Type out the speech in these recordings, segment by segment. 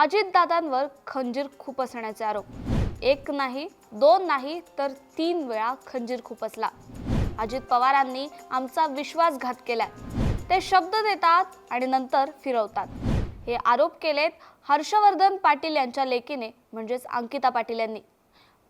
अजितदादांवर खंजीर खुपसण्याचे आरोप. एक नाही दोन नाही तर तीन वेळा खंजीर खुपसला अजित पवारांनी आमचा विश्वासघात केलाय. ते शब्द देतात आणि नंतर फिरवतात. हे आरोप केलेत हर्षवर्धन पाटील यांच्या लेकीने म्हणजेच अंकिता पाटील यांनी.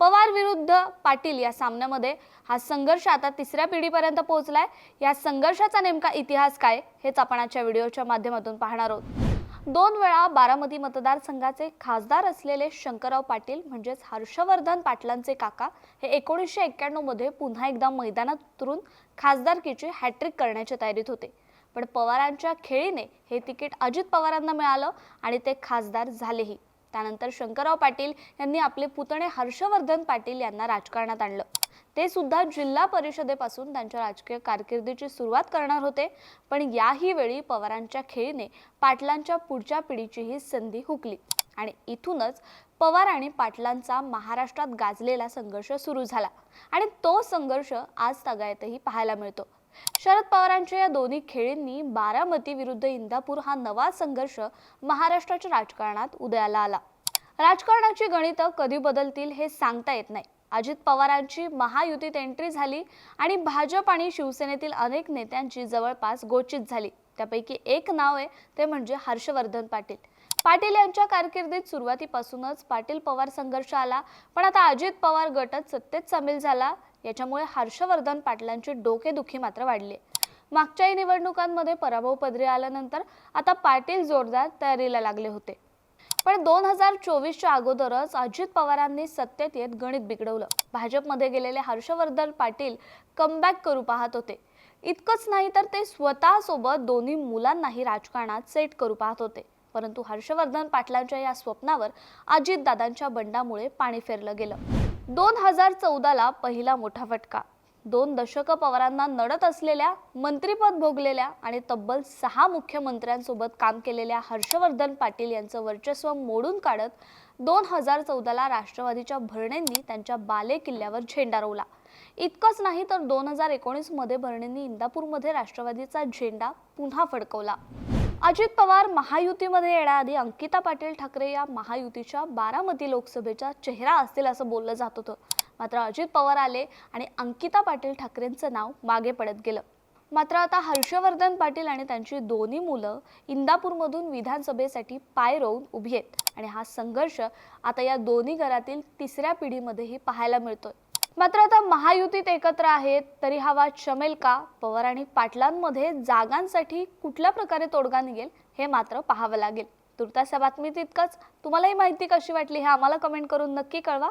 पवार विरुद्ध पाटील या सामन्यामध्ये हा संघर्ष आता तिसऱ्या पिढीपर्यंत पोहोचलाय. या संघर्षाचा नेमका इतिहास काय हेच आपण आजच्या व्हिडिओच्या माध्यमातून पाहणार आहोत. दोन वेळा बारामती मतदारसंघाचे खासदार असलेले शंकरराव पाटील म्हणजेच हर्षवर्धन पाटलांचे काका हे एकोणीसशे एक्क्याण्णवमध्ये पुन्हा एकदा मैदानात उतरून खासदारकीची हॅट्रिक करण्याच्या तयारीत होते. पण पवारांच्या खेळीने हे तिकीट अजित पवारांना मिळालं आणि ते खासदार झालेही. त्यानंतर शंकरराव पाटील यांनी आपले पुतणे हर्षवर्धन पाटील यांना राजकारणात आणलं. ते सुद्धा जिल्हा परिषदेपासून त्यांच्या राजकीय कारकिर्दीची सुरुवात करणार होते. पण याही वेळी पवारांच्या खेळीने पाटलांच्या पुढच्या पिढीचीही संधी हुकली. आणि इथूनच पवार आणि पाटलांचा महाराष्ट्रात गाजलेला संघर्ष सुरू झाला. आणि तो संघर्ष आज तगायतही पाहायला मिळतो. शरद पवारांच्या या दोन्ही खेळींनी बारामती विरुद्ध इंदापूर हा नवा संघर्ष महाराष्ट्राच्या राजकारणात उदयाला आला. राजकारणाची गणितं कधी बदलतील हे सांगता येत नाही. अजित पवारांची महायुतीत एंट्री झाली आणि भाजप आणि शिवसेनेतील अनेक नेत्यांची जवळपास गोचित झाली. त्यापैकी एक नाव आहे ते म्हणजे हर्षवर्धन पाटील. पाटील यांच्या कारकिर्दीत सुरुवातीपासूनच पाटील पवार संघर्ष आला पण आता अजित पवार गटच सत्तेत सामील झाला. याच्यामुळे हर्षवर्धन पाटलांची डोकेदुखी मात्र वाढली. मागच्याही निवडणुकांमध्ये पराभव पदरी आल्यानंतर आता पाटील जोरदार तयारीला लागले होते. पण दोन हजार चोवीसच्या अगोदरच अजित पवारांनी सत्तेत येत गणित बिघडवलं. भाजपमध्ये गेलेले हर्षवर्धन पाटील कमबॅक करू पाहत होते. इतकंच नाही तर ते स्वतःसोबत दोन्ही मुलांनाही राजकारणात सेट करू पाहत होते. परंतु हर्षवर्धन पाटलांच्या या स्वप्नावर अजितदादांच्या बंडामुळे पाणी फेरलं गेलं. दोन हजार चौदाला पहिला मोठा फटका. दोन दशकं पवारांना नडत असलेल्या मंत्रीपद भोगलेल्या आणि तब्बल सहा मुख्यमंत्र्यांसोबत काम केलेल्या हर्षवर्धन पाटील यांचं वर्चस्व मोडून काढत दोन हजार चौदाला राष्ट्रवादीच्या भरणेंनी त्यांच्या बाले किल्ल्यावर झेंडा रोवला. इतकंच नाही तर दोन हजार एकोणीसमध्ये भरणेंनी इंदापूरमध्ये राष्ट्रवादीचा झेंडा पुन्हा फडकवला. अजित पवार महायुतीमध्ये येण्याआधी अंकिता पाटील ठाकरे या महायुतीच्या बारामती लोकसभेचा चेहरा असतील असं बोललं जात होतं. मात्र अजित पवार आले आणि अंकिता पाटील ठाकरेंचं नाव मागे पडत गेलं. मात्र आता हर्षवर्धन पाटील आणि त्यांची दोन्ही मुलं इंदापूरमधून विधानसभेसाठी पाय रोवून उभी आहेत आणि हा संघर्ष आता या दोन्ही घरातील तिसऱ्या पिढीमध्येही पाहायला मिळतोय. मात्र आता महायुतीत एकत्र आहेत तरी हा वाद शमेल का? पवार आणि पाटलांमध्ये जागांसाठी कुठल्या प्रकारे तोडगा निघेल हे मात्र पाहावं लागेल. तुर्तास या बातमीत इतकंच. तुम्हालाही माहिती कशी वाटली हे आम्हाला कमेंट करून नक्की कळवा.